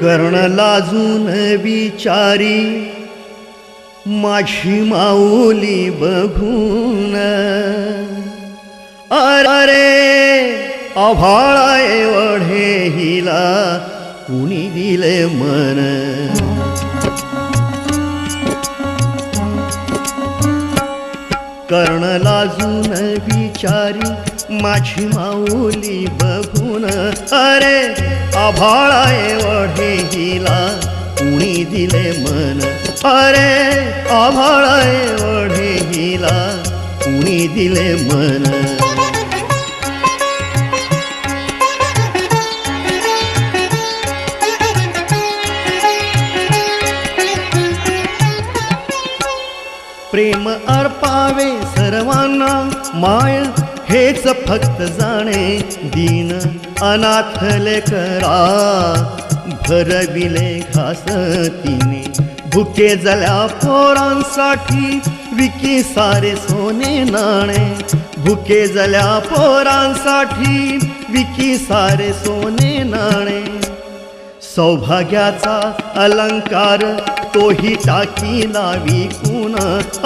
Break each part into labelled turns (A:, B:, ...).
A: कर्ण लाजून विचारी माझी माऊली बघून. अरे अभाळा एवढे हिला कुणी दिले मन? कर्ण लाजून विचारी माझी माऊली बघून अरे आभाळा एवढे हिला कुणी दिले मन. अरे आभाळा एवढे हिला कुणी दिले मन. प्रेम अर्पावे सर्वांना माय हेच फक्त जाणे दीन अनाथ लेकरा. भरविले घास तिने भुके जल्या पोरांसाठी विकी सारे सोने नाणे. भुके जल्या पोरांसाठी विकी सारे सोने नाणे. सौभाग्याचा अलंकार तोही टाकी लावी कुण?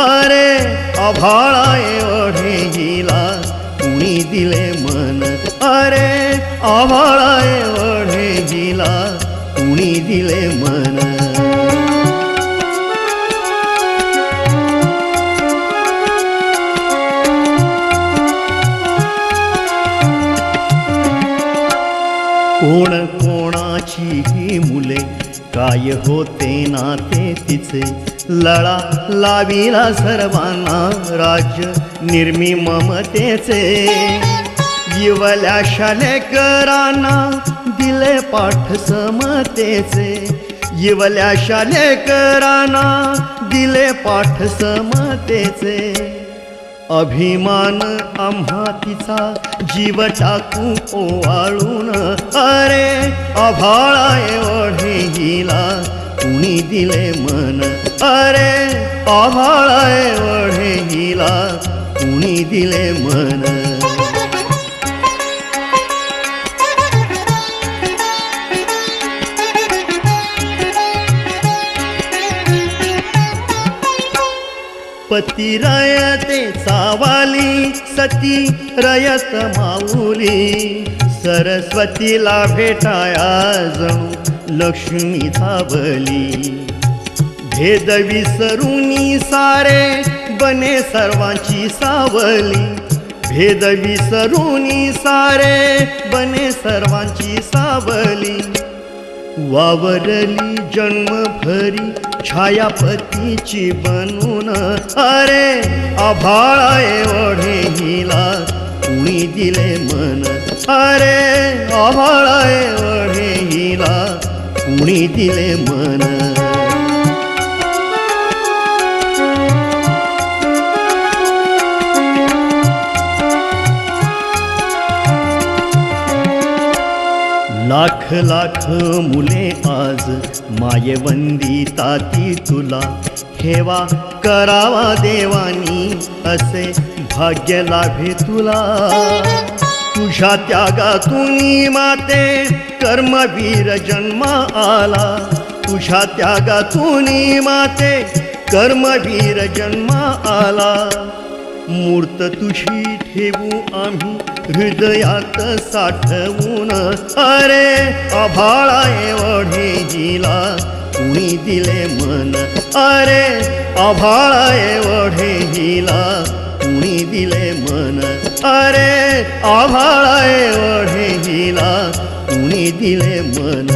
A: अरे अभाळा एवढे हिला. कुणी दिले मन अरे अभाळा कोण कोणाची ही मुले? काय होते नाते तिचे? लळा लाविला सर्वांना राज्य निर्मी ममतेचे. इवल्या शालेकरांना दिले पाठ समतेचे इवल्या शालेकरांना दिले पाठ समतेचे अभिमान आम्हा तिचा जीव टाकू ओवाळून अरे अभाळा एवढे हिला कुणी दिले मन? अरे अभाळा एवढे हिला कुणी दिले मन? पती रयते सावाली सती रयत माऊली. सरस्वतीला भेटाया जणू लक्ष्मी धावली. भेद विसरुनी सारे बने सर्वांची सावली. भेद विसरुनी सारे बने सर्वांची सावली. वावरली जन्मभरी छायापतीची बनून अरे आभाळा एवढे हिला. कुणी दिले मन? अरे आभाळा एवढे हिला. कुणी दिले मन? लाख लाख मुले आज मायवंदी ताती तुला. हेवा करावा देवानी असे भाग्य लाभे तुला. तुझ्या त्यागातून माते कर्मवीर जन्मा आला. तुझ्या त्यागातून माते कर्मवीर जन्मा आला. मूर्त तुझी ठेवू आम्ही हृदयात साठवून. अरे आभाळा एवढे जिला कुणी दिले मन. अरे आभाळा एवढे हिला कुणी दिले मन. अरे आभाळा एवढे हिला कुणी दिले मन.